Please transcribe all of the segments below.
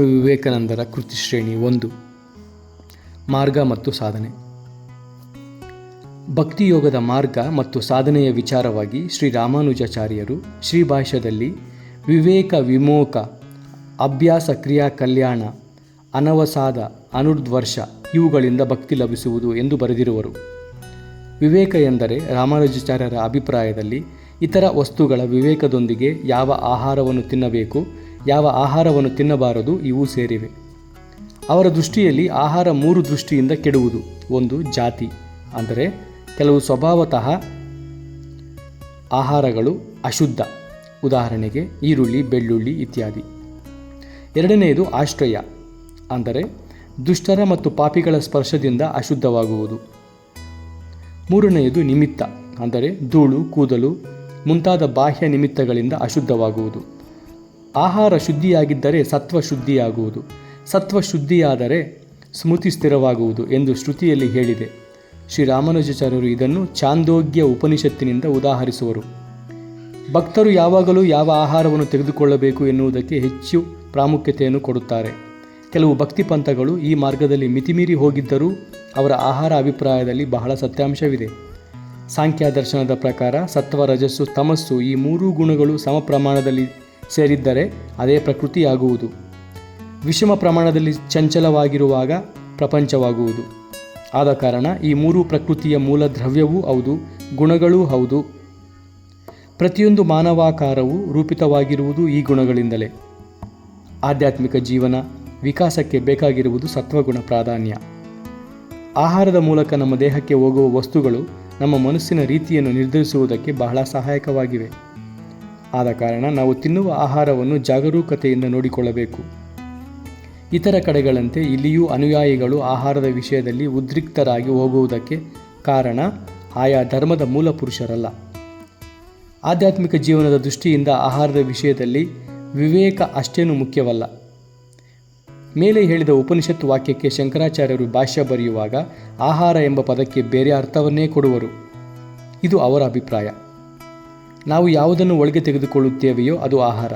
ವಿವೇಕಾನಂದರ ಕೃತಿ ಶ್ರೇಣಿ ಒಂದು. ಮಾರ್ಗ ಮತ್ತು ಸಾಧನೆ. ಭಕ್ತಿಯೋಗದ ಮಾರ್ಗ ಮತ್ತು ಸಾಧನೆಯ ವಿಚಾರವಾಗಿ ಶ್ರೀ ರಾಮಾನುಜಾಚಾರ್ಯರು ಶ್ರೀಭಾಷ್ಯದಲ್ಲಿ ವಿವೇಕ ವಿಮೋಕ, ಅಭ್ಯಾಸ ಕ್ರಿಯಾ ಕಲ್ಯಾಣ, ಅನವಸಾದ ಅನುರ್ಧ್ವರ್ಷ ಇವುಗಳಿಂದ ಭಕ್ತಿ ಲಭಿಸುವುದು ಎಂದು ಬರೆದಿರುವರು. ವಿವೇಕ ಎಂದರೆ ರಾಮಾನುಜಾಚಾರ್ಯರ ಅಭಿಪ್ರಾಯದಲ್ಲಿ ಇತರ ವಸ್ತುಗಳ ವಿವೇಕದೊಂದಿಗೆ ಯಾವ ಆಹಾರವನ್ನು ತಿನ್ನಬೇಕು ಯಾವ ಆಹಾರವನ್ನು ತಿನ್ನಬಾರದು, ಇವು ಸೇರಿವೆ. ಅವರ ದೃಷ್ಟಿಯಲ್ಲಿ ಆಹಾರ ಮೂರು ದೃಷ್ಟಿಯಿಂದ ಕೆಡುವುದು, ಒಂದು ಜಾತಿ. ಅಂದರೆ, ಕೆಲವು ಸ್ವಭಾವತಃ ಆಹಾರಗಳು ಅಶುದ್ಧ. ಉದಾಹರಣೆಗೆ, ಈರುಳ್ಳಿ, ಬೆಳ್ಳುಳ್ಳಿ ಇತ್ಯಾದಿ. ಎರಡನೆಯದು ಆಶ್ರಯ. ಅಂದರೆ, ದುಷ್ಟರ ಮತ್ತು ಪಾಪಿಗಳ ಸ್ಪರ್ಶದಿಂದ ಅಶುದ್ಧವಾಗುವುದು. ಮೂರನೆಯದು ನಿಮಿತ್ತ. ಅಂದರೆ, ಧೂಳು, ಕೂದಲು, ಮುಂತಾದ ಬಾಹ್ಯ ನಿಮಿತ್ತಗಳಿಂದ ಅಶುದ್ಧವಾಗುವುದು. ಆಹಾರ ಶುದ್ಧಿಯಾಗಿದ್ದರೆ ಸತ್ವ ಶುದ್ಧಿಯಾಗುವುದು. ಸತ್ವ ಶುದ್ಧಿಯಾದರೆ ಸ್ಮೃತಿ ಸ್ಥಿರವಾಗುವುದು ಎಂದು ಶ್ರುತಿಯಲ್ಲಿ ಹೇಳಿದೆ. ಶ್ರೀರಾಮನುಜಾಚಾರ್ಯರು ಇದನ್ನು ಚಾಂದೋಗ್ಯ ಉಪನಿಷತ್ತಿನಿಂದ ಉದಾಹರಿಸುವರು. ಭಕ್ತರು ಯಾವಾಗಲೂ ಯಾವ ಆಹಾರವನ್ನು ತೆಗೆದುಕೊಳ್ಳಬೇಕು ಎನ್ನುವುದಕ್ಕೆ ಹೆಚ್ಚು ಪ್ರಾಮುಖ್ಯತೆಯನ್ನು ಕೊಡುತ್ತಾರೆ. ಕೆಲವು ಭಕ್ತಿ ಪಂಥಗಳು ಈ ಮಾರ್ಗದಲ್ಲಿ ಮಿತಿಮೀರಿ ಹೋಗಿದ್ದರೂ ಅವರ ಆಹಾರ ಅಭಿಪ್ರಾಯದಲ್ಲಿ ಬಹಳ ಸತ್ಯಾಂಶವಿದೆ. ಸಾಂಖ್ಯ ದರ್ಶನದ ಪ್ರಕಾರ ಸತ್ವ, ರಜಸ್ಸು, ತಮಸ್ಸು ಈ ಮೂರೂ ಗುಣಗಳು ಸಮ ಪ್ರಮಾಣದಲ್ಲಿ ಸೇರಿದ್ದರೆ ಅದೇ ಪ್ರಕೃತಿಯಾಗುವುದು. ವಿಷಮ ಪ್ರಮಾಣದಲ್ಲಿ ಚಂಚಲವಾಗಿರುವಾಗ ಪ್ರಪಂಚವಾಗುವುದು. ಆದ ಕಾರಣ ಈ ಮೂರು ಪ್ರಕೃತಿಯ ಮೂಲ ದ್ರವ್ಯವೂ ಹೌದು, ಗುಣಗಳೂ ಹೌದು. ಪ್ರತಿಯೊಂದು ಮಾನವಾಕಾರವು ರೂಪಿತವಾಗಿರುವುದು ಈ ಗುಣಗಳಿಂದಲೇ. ಆಧ್ಯಾತ್ಮಿಕ ಜೀವನ ವಿಕಾಸಕ್ಕೆ ಬೇಕಾಗಿರುವುದು ಸತ್ವಗುಣ ಪ್ರಾಧಾನ್ಯ. ಆಹಾರದ ಮೂಲಕ ನಮ್ಮ ದೇಹಕ್ಕೆ ಹೋಗುವ ವಸ್ತುಗಳು ನಮ್ಮ ಮನಸ್ಸಿನ ರೀತಿಯನ್ನು ನಿರ್ಧರಿಸುವುದಕ್ಕೆ ಬಹಳ ಸಹಾಯಕವಾಗಿವೆ. ಆದ ಕಾರಣ ನಾವು ತಿನ್ನುವ ಆಹಾರವನ್ನು ಜಾಗರೂಕತೆಯಿಂದ ನೋಡಿಕೊಳ್ಳಬೇಕು. ಇತರ ಕಡೆಗಳಂತೆ ಇಲ್ಲಿಯೂ ಅನುಯಾಯಿಗಳು ಆಹಾರದ ವಿಷಯದಲ್ಲಿ ಉದ್ರಿಕ್ತರಾಗಿ ಹೋಗುವುದಕ್ಕೆ ಕಾರಣ ಆಯಾ ಧರ್ಮದ ಮೂಲ ಪುರುಷರಲ್ಲ. ಆಧ್ಯಾತ್ಮಿಕ ಜೀವನದ ದೃಷ್ಟಿಯಿಂದ ಆಹಾರದ ವಿಷಯದಲ್ಲಿ ವಿವೇಕ ಅಷ್ಟೇನು ಮುಖ್ಯವಲ್ಲ. ಮೇಲೆ ಹೇಳಿದ ಉಪನಿಷತ್ತು ವಾಕ್ಯಕ್ಕೆ ಶಂಕರಾಚಾರ್ಯರು ಭಾಷ್ಯ ಬರೆಯುವಾಗ, ಆಹಾರ ಎಂಬ ಪದಕ್ಕೆ ಬೇರೆ ಅರ್ಥವನ್ನೇ ಕೊಡುವರು. ಇದು ಅವರ ಅಭಿಪ್ರಾಯ. ನಾವು ಯಾವುದನ್ನು ಒಳಗೆ ತೆಗೆದುಕೊಳ್ಳುತ್ತೇವೆಯೋ ಅದು ಆಹಾರ.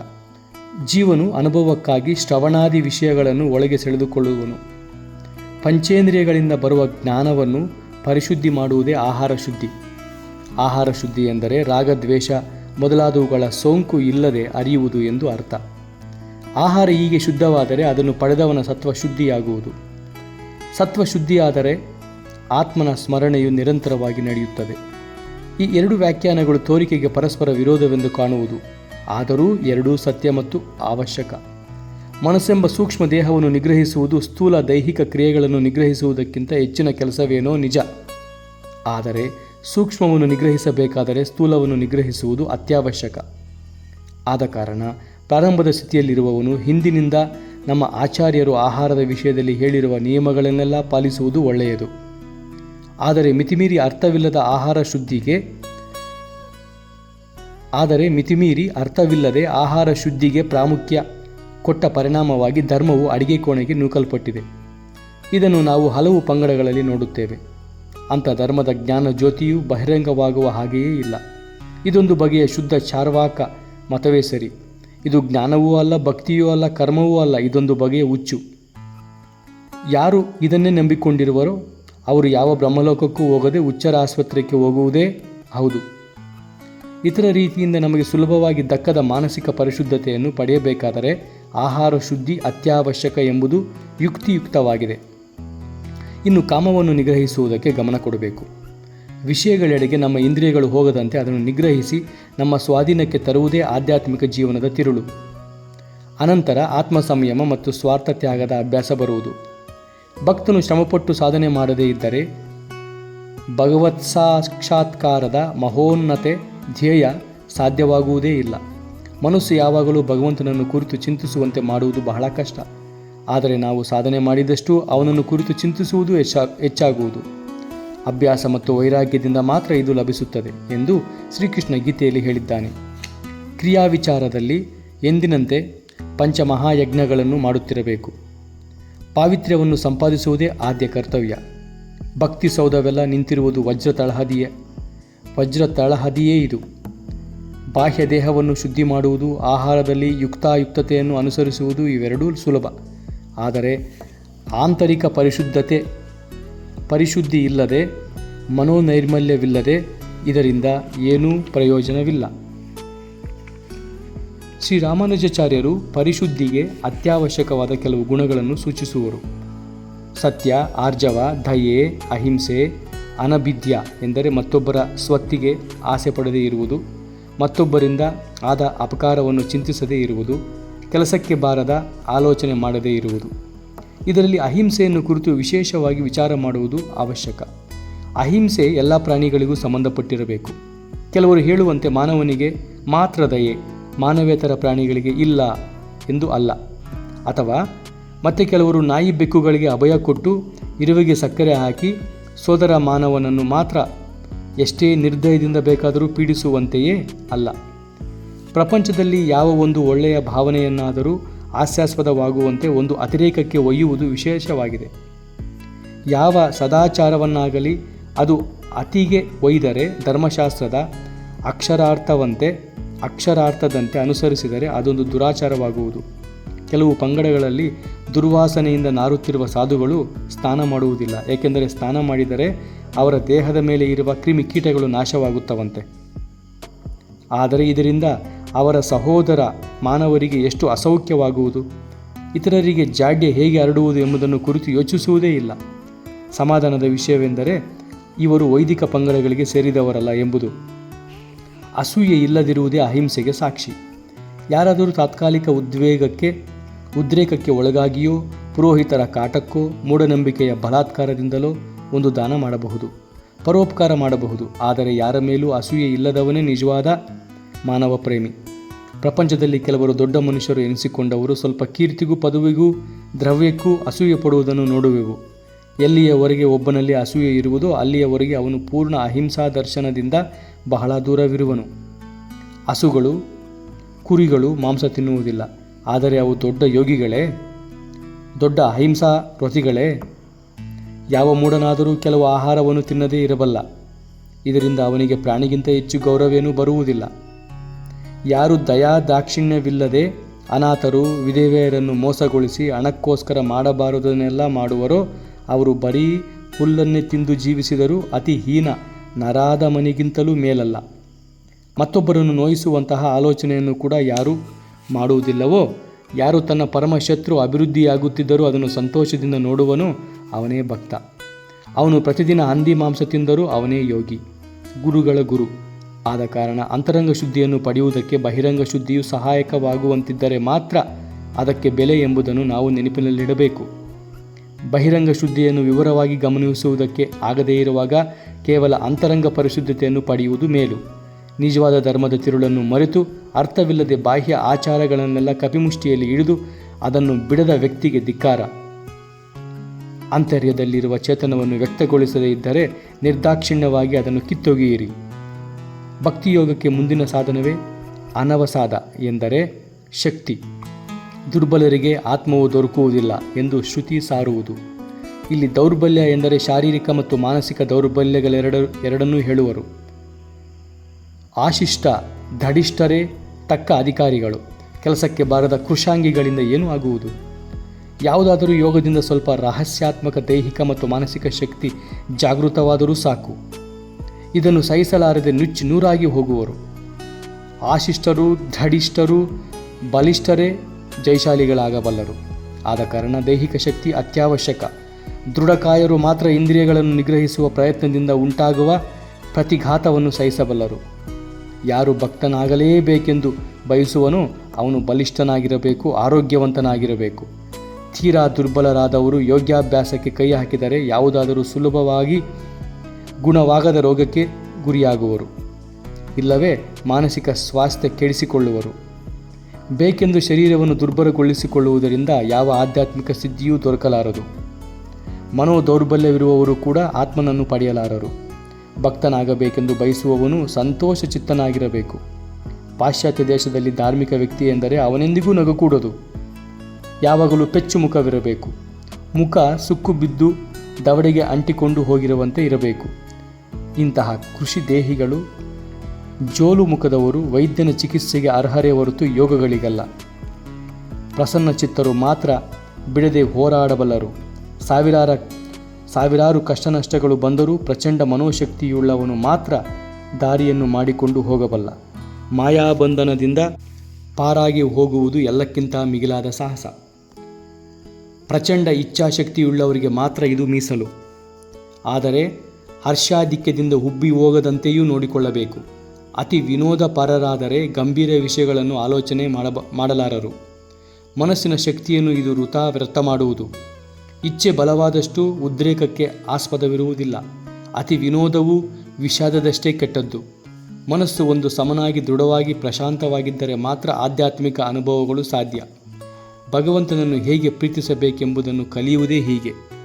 ಜೀವನು ಅನುಭವಕ್ಕಾಗಿ ಶ್ರವಣಾದಿ ವಿಷಯಗಳನ್ನು ಒಳಗೆ ಸೆಳೆದುಕೊಳ್ಳುವನು. ಪಂಚೇಂದ್ರಿಯಗಳಿಂದ ಬರುವ ಜ್ಞಾನವನ್ನು ಪರಿಶುದ್ಧಿ ಮಾಡುವುದೇ ಆಹಾರ ಶುದ್ಧಿ. ಆಹಾರ ಶುದ್ಧಿ ಎಂದರೆ ರಾಗದ್ವೇಷ ಮೊದಲಾದವುಗಳ ಸೋಂಕು ಇಲ್ಲದೆ ಅರಿಯುವುದು ಎಂದು ಅರ್ಥ. ಆಹಾರ ಹೀಗೆ ಶುದ್ಧವಾದರೆ ಅದನ್ನು ಪಡೆದವನ ಸತ್ವ ಶುದ್ಧಿಯಾಗುವುದು. ಸತ್ವ ಶುದ್ಧಿಯಾದರೆ ಆತ್ಮನ ಸ್ಮರಣೆಯು ನಿರಂತರವಾಗಿ ನಡೆಯುತ್ತದೆ. ಈ ಎರಡು ವ್ಯಾಖ್ಯಾನಗಳು ತೋರಿಕೆಗೆ ಪರಸ್ಪರ ವಿರೋಧವೆಂದು ಕಾಣುವುದು. ಆದರೂ ಎರಡೂ ಸತ್ಯ ಮತ್ತು ಅವಶ್ಯಕ. ಮನಸ್ಸೆಂಬ ಸೂಕ್ಷ್ಮ ದೇಹವನ್ನು ನಿಗ್ರಹಿಸುವುದು ಸ್ಥೂಲ ದೈಹಿಕ ಕ್ರಿಯೆಗಳನ್ನು ನಿಗ್ರಹಿಸುವುದಕ್ಕಿಂತ ಹೆಚ್ಚಿನ ಕೆಲಸವೇನೋ ನಿಜ. ಆದರೆ ಸೂಕ್ಷ್ಮವನ್ನು ನಿಗ್ರಹಿಸಬೇಕಾದರೆ ಸ್ಥೂಲವನ್ನು ನಿಗ್ರಹಿಸುವುದು ಅತ್ಯವಶ್ಯಕ. ಆದ ಕಾರಣ ಪ್ರಾರಂಭದ ಸ್ಥಿತಿಯಲ್ಲಿರುವವನು ಹಿಂದಿನಿಂದ ನಮ್ಮ ಆಚಾರ್ಯರು ಆಹಾರದ ವಿಷಯದಲ್ಲಿ ಹೇಳಿರುವ ನಿಯಮಗಳನ್ನೆಲ್ಲ ಪಾಲಿಸುವುದು ಒಳ್ಳೆಯದು. ಆದರೆ ಮಿತಿಮೀರಿ ಅರ್ಥವಿಲ್ಲದ ಆಹಾರ ಶುದ್ಧಿಗೆ, ಆದರೆ ಮಿತಿಮೀರಿ ಅರ್ಥವಿಲ್ಲದೆ ಆಹಾರ ಶುದ್ಧಿಗೆ ಪ್ರಾಮುಖ್ಯ ಕೊಟ್ಟ ಪರಿಣಾಮವಾಗಿ ಧರ್ಮವು ಅಡಿಗೆ ಕೋಣೆಗೆ ನೂಕಲ್ಪಟ್ಟಿದೆ. ಇದನ್ನು ನಾವು ಹಲವು ಪಂಗಡಗಳಲ್ಲಿ ನೋಡುತ್ತೇವೆ. ಅಂಥ ಧರ್ಮದ ಜ್ಞಾನ ಜ್ಯೋತಿಯು ಬಹಿರಂಗವಾಗುವ ಹಾಗೆಯೇ ಇಲ್ಲ. ಇದೊಂದು ಬಗೆಯ ಶುದ್ಧ ಚಾರ್ವಾಕ ಮತವೇ ಸರಿ. ಇದು ಜ್ಞಾನವೂ ಅಲ್ಲ, ಭಕ್ತಿಯೂ ಅಲ್ಲ, ಕರ್ಮವೂ ಅಲ್ಲ, ಇದೊಂದು ಬಗೆಯ ಹುಚ್ಚು. ಯಾರು ಇದನ್ನೇ ನಂಬಿಕೊಂಡಿರುವರೋ ಅವರು ಯಾವ ಬ್ರಹ್ಮಲೋಕಕ್ಕೂ ಹೋಗದೆ ಉಚ್ಚರ ಆಸ್ಪತ್ರೆಗೆ ಹೋಗುವುದೇ ಹೌದು. ಇತರ ರೀತಿಯಿಂದ ನಮಗೆ ಸುಲಭವಾಗಿ ದಕ್ಕದ ಮಾನಸಿಕ ಪರಿಶುದ್ಧತೆಯನ್ನು ಪಡೆಯಬೇಕಾದರೆ ಆಹಾರ ಶುದ್ಧಿ ಅತ್ಯವಶ್ಯಕ ಎಂಬುದು ಯುಕ್ತಿಯುಕ್ತವಾಗಿದೆ. ಇನ್ನು ಕಾಮವನ್ನು ನಿಗ್ರಹಿಸುವುದಕ್ಕೆ ಗಮನ ಕೊಡಬೇಕು. ವಿಷಯಗಳೆಡೆಗೆ ನಮ್ಮ ಇಂದ್ರಿಯಗಳು ಹೋಗದಂತೆ ಅದನ್ನು ನಿಗ್ರಹಿಸಿ ನಮ್ಮ ಸ್ವಾಧೀನಕ್ಕೆ ತರುವುದೇ ಆಧ್ಯಾತ್ಮಿಕ ಜೀವನದ ತಿರುಳು. ಅನಂತರ ಆತ್ಮ ಸಂಯಮ ಮತ್ತು ಸ್ವಾರ್ಥ ತ್ಯಾಗದ ಅಭ್ಯಾಸ ಬರುವುದು. ಭಕ್ತನು ಶ್ರಮಪಟ್ಟು ಸಾಧನೆ ಮಾಡದೇ ಇದ್ದರೆ ಭಗವತ್ ಸಾಕ್ಷಾತ್ಕಾರದ ಮಹೋನ್ನತೆ ಧ್ಯೇಯ ಸಾಧ್ಯವಾಗುವುದೇ ಇಲ್ಲ. ಮನಸ್ಸು ಯಾವಾಗಲೂ ಭಗವಂತನನ್ನು ಕುರಿತು ಚಿಂತಿಸುವಂತೆ ಮಾಡುವುದು ಬಹಳ ಕಷ್ಟ. ಆದರೆ ನಾವು ಸಾಧನೆ ಮಾಡಿದಷ್ಟು ಅವನನ್ನು ಕುರಿತು ಚಿಂತಿಸುವುದು ಹೆಚ್ಚಾ ಹೆಚ್ಚಾಗುವುದು. ಅಭ್ಯಾಸ ಮತ್ತು ವೈರಾಗ್ಯದಿಂದ ಮಾತ್ರ ಇದು ಲಭಿಸುತ್ತದೆ ಎಂದು ಶ್ರೀಕೃಷ್ಣ ಗೀತೆಯಲ್ಲಿ ಹೇಳಿದ್ದಾನೆ. ಕ್ರಿಯಾ ವಿಚಾರದಲ್ಲಿ ಎಂದಿನಂತೆ ಪಂಚಮಹಾಯಜ್ಞಗಳನ್ನು ಮಾಡುತ್ತಿರಬೇಕು. ಪಾವಿತ್ರ್ಯವನ್ನು ಸಂಪಾದಿಸುವುದೇ ಆದ್ಯ ಕರ್ತವ್ಯ. ಭಕ್ತಿ ಸೌಧವೆಲ್ಲ ನಿಂತಿರುವುದು ವಜ್ರ ತಳಹದಿಯೇ. ವಜ್ರ ತಳಹದಿಯೇ ಇದು. ಬಾಹ್ಯ ದೇಹವನ್ನು ಶುದ್ಧಿ ಮಾಡುವುದು, ಆಹಾರದಲ್ಲಿ ಯುಕ್ತಾಯುಕ್ತತೆಯನ್ನು ಅನುಸರಿಸುವುದು ಇವೆರಡೂ ಸುಲಭ. ಆದರೆ ಆಂತರಿಕ ಪರಿಶುದ್ಧತೆ, ಪರಿಶುದ್ಧಿ ಇಲ್ಲದೆ ಮನೋನೈರ್ಮಲ್ಯವಿಲ್ಲದೆ ಇದರಿಂದ ಏನೂ ಪ್ರಯೋಜನವಿಲ್ಲ. ಶ್ರೀರಾಮಾನುಜಾಚಾರ್ಯರು ಪರಿಶುದ್ಧಿಗೆ ಅತ್ಯವಶ್ಯಕವಾದ ಕೆಲವು ಗುಣಗಳನ್ನು ಸೂಚಿಸುವರು. ಸತ್ಯ, ಆರ್ಜವ, ದಯೆ, ಅಹಿಂಸೆ, ಅನಭಿದ್ಯ ಎಂದರೆ ಮತ್ತೊಬ್ಬರ ಸ್ವತ್ತಿಗೆ ಆಸೆ ಪಡದೇ ಇರುವುದು, ಮತ್ತೊಬ್ಬರಿಂದ ಆದ ಅಪಕಾರವನ್ನು ಚಿಂತಿಸದೇ ಇರುವುದು, ಕೆಲಸಕ್ಕೆ ಬಾರದ ಆಲೋಚನೆ ಮಾಡದೇ ಇರುವುದು. ಇದರಲ್ಲಿ ಅಹಿಂಸೆಯನ್ನು ಕುರಿತು ವಿಶೇಷವಾಗಿ ವಿಚಾರ ಮಾಡುವುದು ಅವಶ್ಯಕ. ಅಹಿಂಸೆ ಎಲ್ಲ ಪ್ರಾಣಿಗಳಿಗೂ ಸಂಬಂಧಪಟ್ಟಿರಬೇಕು. ಕೆಲವರು ಹೇಳುವಂತೆ ಮಾನವನಿಗೆ ಮಾತ್ರ ದಯೆ ಮಾನವೇತರ ಪ್ರಾಣಿಗಳಿಗೆ ಇಲ್ಲ ಎಂದು ಅಲ್ಲ. ಅಥವಾ ಮತ್ತೆ ಕೆಲವರು ನಾಯಿ ಬೆಕ್ಕುಗಳಿಗೆ ಅಭಯ ಕೊಟ್ಟು ಇರುವಿಗೆ ಸಕ್ಕರೆ ಹಾಕಿ ಸೋದರ ಮಾನವನನ್ನು ಮಾತ್ರ ಎಷ್ಟೇ ನಿರ್ದಯದಿಂದ ಬೇಕಾದರೂ ಪೀಡಿಸುವಂತೆಯೇ ಅಲ್ಲ. ಪ್ರಪಂಚದಲ್ಲಿ ಯಾವ ಒಂದು ಒಳ್ಳೆಯ ಭಾವನೆಯನ್ನಾದರೂ ಹಾಸ್ಯಾಸ್ಪದವಾಗುವಂತೆ ಒಂದು ಅತಿರೇಕಕ್ಕೆ ಒಯ್ಯುವುದು ವಿಶೇಷವಾಗಿದೆ. ಯಾವ ಸದಾಚಾರವನ್ನಾಗಲಿ ಅದು ಅತಿಗೆ ಒಯ್ದರೆ ಧರ್ಮಶಾಸ್ತ್ರದ ಅಕ್ಷರಾರ್ಥವಂತೆ ಅಕ್ಷರಾರ್ಥದಂತೆ ಅನುಸರಿಸಿದರೆ ಅದೊಂದು ದುರಾಚಾರವಾಗುವುದು. ಕೆಲವು ಪಂಗಡಗಳಲ್ಲಿ ದುರ್ವಾಸನೆಯಿಂದ ನಾರುತ್ತಿರುವ ಸಾಧುಗಳು ಸ್ನಾನ ಮಾಡುವುದಿಲ್ಲ, ಏಕೆಂದರೆ ಸ್ನಾನ ಮಾಡಿದರೆ ಅವರ ದೇಹದ ಮೇಲೆ ಇರುವ ಕ್ರಿಮಿಕೀಟಗಳು ನಾಶವಾಗುತ್ತವಂತೆ. ಆದರೆ ಇದರಿಂದ ಅವರ ಸಹೋದರ ಮಾನವರಿಗೆ ಎಷ್ಟು ಅಸೌಖ್ಯವಾಗುವುದು? ಇತರರಿಗೆ ಜಾಡ್ಯ ಹೇಗೆ ಹರಡುವುದು ಎಂಬುದನ್ನು ಕುರಿತು ಯೋಚಿಸುವುದೇ ಇಲ್ಲ. ಸಮಾಧಾನದ ವಿಷಯವೆಂದರೆ ಇವರು ವೈದಿಕ ಪಂಗಡಗಳಿಗೆ ಸೇರಿದವರಲ್ಲ ಎಂಬುದು. ಅಸೂಯೆ ಇಲ್ಲದಿರುವುದೇ ಅಹಿಂಸೆಗೆ ಸಾಕ್ಷಿ. ಯಾರಾದರೂ ತಾತ್ಕಾಲಿಕ ಉದ್ವೇಗಕ್ಕೆ, ಉದ್ರೇಕಕ್ಕೆ ಒಳಗಾಗಿಯೋ, ಪುರೋಹಿತರ ಕಾಟಕ್ಕೋ, ಮೂಢನಂಬಿಕೆಯ ಬಲಾತ್ಕಾರದಿಂದಲೋ ಒಂದು ದಾನ ಮಾಡಬಹುದು, ಪರೋಪಕಾರ ಮಾಡಬಹುದು. ಆದರೆ ಯಾರ ಮೇಲೂ ಅಸೂಯೆ ಇಲ್ಲದವನೇ ನಿಜವಾದ ಮಾನವ ಪ್ರೇಮಿ. ಪ್ರಪಂಚದಲ್ಲಿ ಕೆಲವರು ದೊಡ್ಡ ಮನುಷ್ಯರು ಎನಿಸಿಕೊಂಡವರು ಸ್ವಲ್ಪ ಕೀರ್ತಿಗೂ ಪದವಿಗೂ, ದ್ರವ್ಯಕ್ಕೂ ಅಸೂಯೆ ಪಡುವುದನ್ನು ನೋಡುವೆವು. ಎಲ್ಲಿಯವರೆಗೆ ಒಬ್ಬನಲ್ಲಿ ಅಸೂಯೆ ಇರುವುದೋ ಅಲ್ಲಿಯವರೆಗೆ ಅವನು ಪೂರ್ಣ ಅಹಿಂಸಾ ದರ್ಶನದಿಂದ ಬಹಳ ದೂರವಿರುವನು. ಹಸುಗಳು, ಕುರಿಗಳು ಮಾಂಸ ತಿನ್ನುವುದಿಲ್ಲ. ಆದರೆ ಅವು ದೊಡ್ಡ ಯೋಗಿಗಳೇ? ದೊಡ್ಡ ಅಹಿಂಸಾ ವ್ರತಿಗಳೇ ಯಾವ ಮೂಢನಾದರೂ ಕೆಲವು ಆಹಾರವನ್ನು ತಿನ್ನದೇ ಇರಬಲ್ಲ. ಇದರಿಂದ ಅವನಿಗೆ ಪ್ರಾಣಿಗಿಂತ ಹೆಚ್ಚು ಗೌರವೇನೂ ಬರುವುದಿಲ್ಲ. ಯಾರು ದಯಾ ದಾಕ್ಷಿಣ್ಯವಿಲ್ಲದೆ ಅನಾಥರು, ವಿಧವೆಯರನ್ನು ಮೋಸಗೊಳಿಸಿ ಹಣಕ್ಕೋಸ್ಕರ ಮಾಡಬಾರದನ್ನೆಲ್ಲ ಮಾಡುವರೋ, ಅವರು ಬರೀ ಹುಲ್ಲನ್ನೇ ತಿಂದು ಜೀವಿಸಿದರೂ ಅತಿ ಹೀನ. ನರಾದ ಮನಿಗಿಂತಲೂ ಮೇಲಲ್ಲ. ಮತ್ತೊಬ್ಬರನ್ನು ನೋಯಿಸುವಂತಹ ಆಲೋಚನೆಯನ್ನು ಕೂಡ ಯಾರು ಮಾಡುವುದಿಲ್ಲವೋ, ಯಾರು ತನ್ನ ಪರಮಶತ್ರು ಅಭಿವೃದ್ಧಿಯಾಗುತ್ತಿದ್ದರೂ ಅದನ್ನು ಸಂತೋಷದಿಂದ ನೋಡುವನು ಅವನೇ ಭಕ್ತ. ಅವನು ಪ್ರತಿದಿನ ಹಂದಿ ಮಾಂಸ ತಿಂದರೂ ಅವನೇ ಯೋಗಿ. ಗುರುಗಳ ಗುರು. ಆದ ಕಾರಣ ಅಂತರಂಗ ಶುದ್ಧಿಯನ್ನು ಪಡೆಯುವುದಕ್ಕೆ ಬಹಿರಂಗ ಶುದ್ಧಿಯು ಸಹಾಯಕವಾಗುವಂತಿದ್ದರೆ ಮಾತ್ರ ಅದಕ್ಕೆ ಬೆಲೆ ಎಂಬುದನ್ನು ನಾವು ನೆನಪಿನಲ್ಲಿಡಬೇಕು. ಬಹಿರಂಗ ಶುದ್ಧಿಯನ್ನು ವಿವರವಾಗಿ ಗಮನಿಸುವುದಕ್ಕೆ ಆಗದೇ ಇರುವಾಗ ಕೇವಲ ಅಂತರಂಗ ಪರಿಶುದ್ಧತೆಯನ್ನು ಪಡೆಯುವುದು ಮೇಲು. ನಿಜವಾದ ಧರ್ಮದ ತಿರುಳನ್ನು ಮರೆತು ಅರ್ಥವಿಲ್ಲದೆ ಬಾಹ್ಯ ಆಚಾರಗಳನ್ನೆಲ್ಲ ಕಪಿಮುಷ್ಟಿಯಲ್ಲಿ ಇಳಿದು ಅದನ್ನು ಬಿಡದ ವ್ಯಕ್ತಿಗೆ ಧಿಕ್ಕಾರ. ಆಂತರ್ಯದಲ್ಲಿರುವ ಚೇತನವನ್ನು ವ್ಯಕ್ತಗೊಳಿಸದೇ ಇದ್ದರೆ ನಿರ್ದಾಕ್ಷಿಣ್ಯವಾಗಿ ಅದನ್ನು ಕಿತ್ತೊಗೆಯಿರಿ. ಭಕ್ತಿಯೋಗಕ್ಕೆ ಮುಂದಿನ ಸಾಧನವೇ ಅನವಸಾದ ಎಂದರೆ ಶಕ್ತಿ. ದುರ್ಬಲರಿಗೆ ಆತ್ಮವು ದೊರಕುವುದಿಲ್ಲ ಎಂದು ಶ್ರುತಿ ಸಾರುವುದು. ಇಲ್ಲಿ ದೌರ್ಬಲ್ಯ ಎಂದರೆ ಶಾರೀರಿಕ ಮತ್ತು ಮಾನಸಿಕ ದೌರ್ಬಲ್ಯಗಳೆರಡ, ಎರಡನ್ನೂ ಹೇಳುವರು. ಆಶಿಷ್ಟ ದಡಿಷ್ಟರೇ ತಕ್ಕ ಅಧಿಕಾರಿಗಳು. ಕೆಲಸಕ್ಕೆ ಬಾರದ ಖುಷಾಂಗಿಗಳಿಂದ ಏನು ಆಗುವುದು. ಯಾವುದಾದರೂ ಯೋಗದಿಂದ ಸ್ವಲ್ಪ ರಹಸ್ಯಾತ್ಮಕ ದೈಹಿಕ ಮತ್ತು ಮಾನಸಿಕ ಶಕ್ತಿ ಜಾಗೃತವಾದರೂ ಸಾಕು. ಇದನ್ನು ಸಹಿಸಲಾರದೆ ನುಚ್ಚು ನೂರಾಗಿ ಹೋಗುವರು. ಆಶಿಷ್ಟರು ಧಡಿಷ್ಟರು ಬಲಿಷ್ಠರೇ ಜಯಶಾಲಿಗಳಾಗಬಲ್ಲರು ಆದ ಕಾರಣ ದೈಹಿಕ ಶಕ್ತಿ ಅತ್ಯವಶ್ಯಕ. ದೃಢಕಾಯರು ಮಾತ್ರ ಇಂದ್ರಿಯಗಳನ್ನು ನಿಗ್ರಹಿಸುವ ಪ್ರಯತ್ನದಿಂದ ಉಂಟಾಗುವ ಪ್ರತಿಘಾತವನ್ನು ಸಹಿಸಬಲ್ಲರು. ಯಾರು ಭಕ್ತನಾಗಲೇಬೇಕೆಂದು ಬಯಸುವನು ಅವನು ಬಲಿಷ್ಠನಾಗಿರಬೇಕು, ಆರೋಗ್ಯವಂತನಾಗಿರಬೇಕು. ತೀರಾ ದುರ್ಬಲರಾದವರು ಯೋಗ್ಯಾಭ್ಯಾಸಕ್ಕೆ ಕೈ ಹಾಕಿದರೆ ಯಾವುದಾದರೂ ಸುಲಭವಾಗಿ ಗುಣವಾಗದ ರೋಗಕ್ಕೆ ಗುರಿಯಾಗುವರು. ಇಲ್ಲವೇ ಮಾನಸಿಕ ಸ್ವಾಸ್ಥ್ಯ ಕೆಡಿಸಿಕೊಳ್ಳುವರು. ಬೇಕೆಂದು ಶರೀರವನ್ನು ದುರ್ಬಲಗೊಳಿಸಿಕೊಳ್ಳುವುದರಿಂದ ಯಾವ ಆಧ್ಯಾತ್ಮಿಕ ಸಿದ್ಧಿಯೂ ದೊರಕಲಾರದು. ಮನೋ ದೌರ್ಬಲ್ಯವಿರುವವರು ಕೂಡ ಆತ್ಮನನ್ನು ಪಡೆಯಲಾರರು. ಭಕ್ತನಾಗಬೇಕೆಂದು ಬಯಸುವವನು ಸಂತೋಷ ಚಿತ್ತನಾಗಿರಬೇಕು ಪಾಶ್ಚಾತ್ಯ ದೇಶದಲ್ಲಿ ಧಾರ್ಮಿಕ ವ್ಯಕ್ತಿ ಎಂದರೆ ಅವನೆಂದಿಗೂ ನಗಕೂಡದು. ಯಾವಾಗಲೂ ಪೆಚ್ಚು ಮುಖವಿರಬೇಕು. ಮುಖ ಸುಕ್ಕು ಬಿದ್ದು ದವಡೆಗೆ ಅಂಟಿಕೊಂಡು ಹೋಗಿರುವಂತೆ ಇರಬೇಕು. ಇಂತಹ ಕೃಷಿ ದೇಹಿಗಳು ಜೋಲು ಮುಖದವರು ವೈದ್ಯನ ಚಿಕಿತ್ಸೆಗೆ ಅರ್ಹರೇ ಹೊರತು ಯೋಗಗಳಿಗಲ್ಲ. ಪ್ರಸನ್ನ ಚಿತ್ತರು ಮಾತ್ರ ಬಿಡದೆ ಹೋರಾಡಬಲ್ಲರು. ಸಾವಿರಾರ, ಸಾವಿರಾರು ಕಷ್ಟನಷ್ಟಗಳು ಬಂದರೂ ಪ್ರಚಂಡ ಮನೋಶಕ್ತಿಯುಳ್ಳವನು ಮಾತ್ರ ದಾರಿಯನ್ನು ಮಾಡಿಕೊಂಡು ಹೋಗಬಲ್ಲ. ಮಾಯಾಬಂಧನದಿಂದ ಪಾರಾಗಿ ಹೋಗುವುದು ಎಲ್ಲಕ್ಕಿಂತ ಮಿಗಿಲಾದ ಸಾಹಸ. ಪ್ರಚಂಡ ಇಚ್ಛಾಶಕ್ತಿಯುಳ್ಳವರಿಗೆ ಮಾತ್ರ ಇದು ಮೀಸಲು. ಆದರೆ ಹರ್ಷಾಧಿಕ್ಯದಿಂದ ಹುಬ್ಬಿ ಹೋಗದಂತೆಯೂ ನೋಡಿಕೊಳ್ಳಬೇಕು. ಅತಿ ವಿನೋದ ಪರರಾದರೆ ಗಂಭೀರ ವಿಷಯಗಳನ್ನು ಆಲೋಚನೆ ಮಾಡಬ, ಮಾಡಲಾರರು. ಮನಸ್ಸಿನ ಶಕ್ತಿಯನ್ನು ಇದು ವೃಥಾ ವ್ಯರ್ಥ ಮಾಡುವುದು. ಇಚ್ಛೆ ಬಲವಾದಷ್ಟು ಉದ್ರೇಕಕ್ಕೆ ಆಸ್ಪದವಿರುವುದಿಲ್ಲ. ಅತಿ ವಿನೋದವು ವಿಷಾದದಷ್ಟೇ ಕೆಟ್ಟದ್ದು. ಮನಸ್ಸು ಒಂದು ಸಮನಾಗಿ ದೃಢವಾಗಿ ಪ್ರಶಾಂತವಾಗಿದ್ದರೆ ಮಾತ್ರ ಆಧ್ಯಾತ್ಮಿಕ ಅನುಭವಗಳು ಸಾಧ್ಯ. ಭಗವಂತನನ್ನು ಹೇಗೆ ಪ್ರೀತಿಸಬೇಕೆಂಬುದನ್ನು ಕಲಿಯುವುದೇ ಹೀಗೆ.